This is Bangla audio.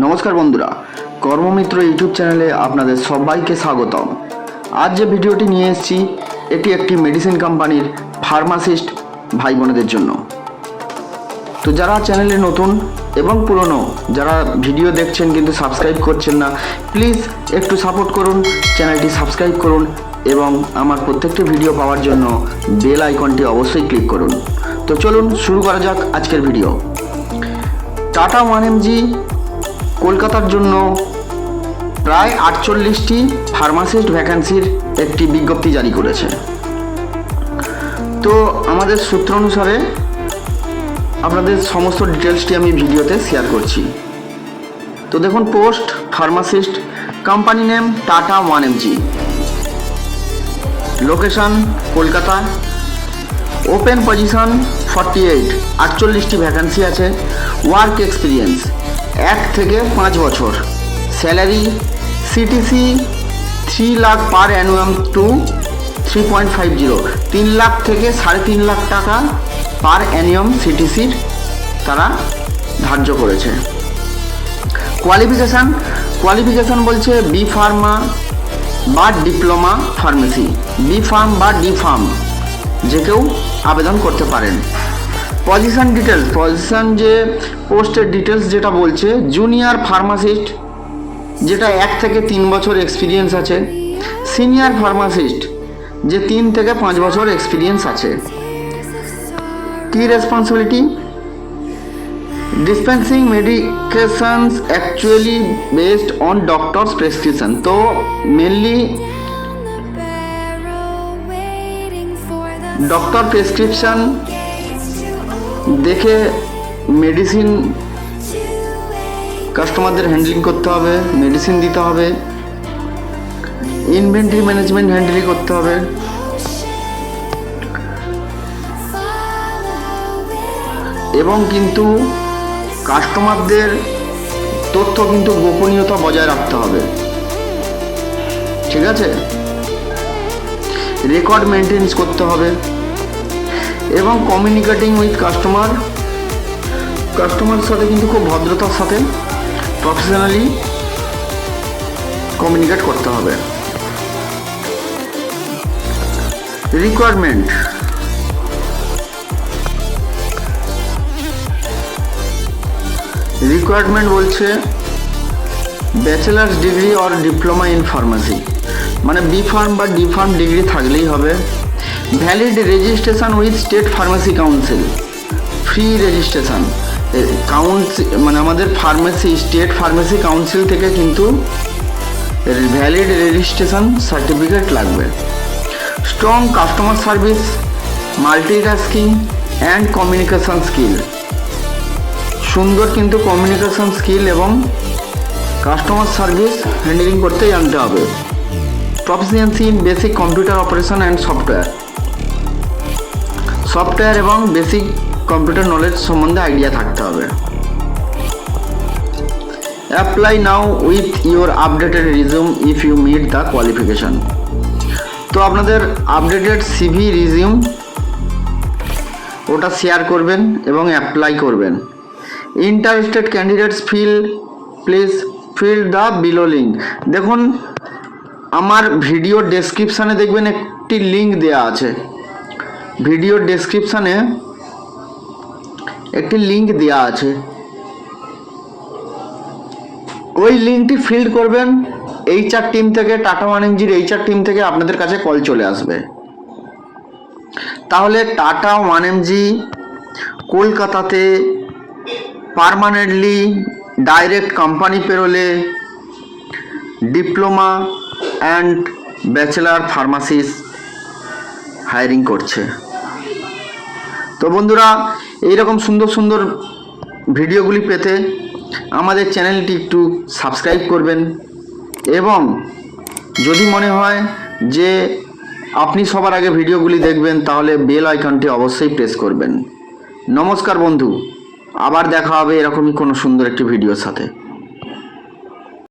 নমস্কার বন্ধুরা, কর্মমিত্র ইউটিউব চ্যানেলে আপনাদের সবাইকে স্বাগতম। আজ যে ভিডিওটি নিয়ে এসেছি, এটি একটি মেডিসিন কোম্পানির ফার্মাসিস্ট ভাই বোনেদের জন্য। তো যারা চ্যানেলে নতুন এবং পুরনো, যারা ভিডিও দেখছেন কিন্তু সাবস্ক্রাইব করছেন না প্লিজ একটু সাপোর্ট করুন চ্যানেলটি সাবস্ক্রাইব করুন এবং আমার প্রত্যেকটি ভিডিও পাওয়ার জন্য বেল আইকনটি অবশ্যই ক্লিক করুন। তো চলুন শুরু করা যাক আজকের ভিডিও টাটা ওয়ান এমজি কলকাতার জন্য প্রায় আটচল্লিশটি ফার্মাসিস্ট ভ্যাকান্সির একটি বিজ্ঞপ্তি জারি করেছে। তো আমাদের সূত্র অনুসারে আপনাদের সমস্ত ডিটেলসটি আমি ভিডিওতে শেয়ার করছি। তো দেখুন, post pharmacist company name Tata one MG location Kolkata. Open position forty eight আটচল্লিশটি vacancy আছে। ওয়ার্ক এক্সপিরিয়েন্স এক থেকে পাঁচ বছর। Salary CTC three lakh per annum two three point five zero তিন লাখ থেকে সাড়ে তিন লাখ টাকা পার অ্যানিয়াম সিটিসির তারা ধার্য করেছে। কোয়ালিফিকেশান কোয়ালিফিকেশান বলছে বি ফার্মা বা ডিপ্লোমা ফার্মেসি বি ফার্ম বা ডি ফার্ম যে কেউ আবেদন করতে পারেন। পজিশন ডিটেলস পজিশন যে পোস্টের ডিটেলস যেটা বলছে জুনিয়র ফার্মাসিস্ট যেটা এক থেকে তিন বছর এক্সপিরিয়েন্স আছে সিনিয়র ফার্মাসিস্ট যে তিন থেকে পাঁচ বছর এক্সপিরিয়েন্স আছে। কি responsibility dispensing medications actually based on doctors prescription তো মেনলি ডক্টর প্রেসক্রিপশন দেখে মেডিসিন কাস্টমারদের হ্যান্ডলিং করতে হবে মেডিসিন দিতে হবে ইনভেন্টরি ম্যানেজমেন্ট হ্যান্ডেলিং করতে হবে। এবং কিন্তু কাস্টমারদের তথ্য কিন্তু গোপনীয়তা বজায় রাখতে হবে। ঠিক আছে? রেকর্ড মেনটেন্স করতে হবে। এবং কমিউনিকেটিং উইথ কাস্টমার কাস্টমারের সাথে কিন্তু খুব ভদ্রতার সাথে প্রফেশনালি কমিউনিকেট করতে হবে। রিকোয়ারমেন্ট রিকোয়ারমেন্ট বলছে bachelors degree or diploma in pharmacy মানে বি ফার্ম বা ডি ফার্ম ডিগ্রি থাকলেই হবে। Valid registration with state pharmacy council free registration council মানে আমাদের ফার্মেসি স্টেট ফার্মেসি কাউন্সিল থেকে কিন্তু ভ্যালিড রেজিস্ট্রেশন সার্টিফিকেট লাগবে। Strong customer service multitasking and communication skill সুন্দর কিন্তু কমিউনিকেশন স্কিল এবং কাস্টমার সার্ভিস হ্যান্ডেলিং করতে জানতে হবে। Proficiency in basic computer operation and software software এবং বেসিক কম্পিউটার নলেজ সম্বন্ধে আইডিয়া থাকতে হবে। Apply now with your updated resume if you meet the qualification তো আপনাদের আপডেটেড সিভি রিজিউম ওটা শেয়ার করবেন এবং অ্যাপ্লাই করবেন। Interested candidates fill please fill the below link দেখুন, আমার ভিডিও ডেসক্রিপশানে দেখবেন একটি লিঙ্ক দেওয়া আছে। ভিডিও ডেসক্রিপশানে একটি লিঙ্ক দেওয়া আছে। ওই লিঙ্কটি ফিল করবেন এইচআর টিম থেকে টাটা ওয়ান এমজির এইচআর টিম থেকে আপনাদের কাছে কল চলে আসবে। তাহলে টাটা ওয়ান এমজি কলকাতাতে permanently direct company পেরোলে diploma and bachelor pharmacist hiring করছে। তো বন্ধুরা, এইরকম সুন্দর সুন্দর ভিডিওগুলি পেতে আমাদের চ্যানেলটি একটু সাবস্ক্রাইব করবেন এবং যদি মনে হয় যে আপনি সবার আগে ভিডিওগুলি দেখবেন, তাহলে বেল আইকনটি অবশ্যই প্রেস করবেন। নমস্কার বন্ধু, আবার দেখা হবে এরকমই কোনো সুন্দর একটি ভিডিওর সাথে।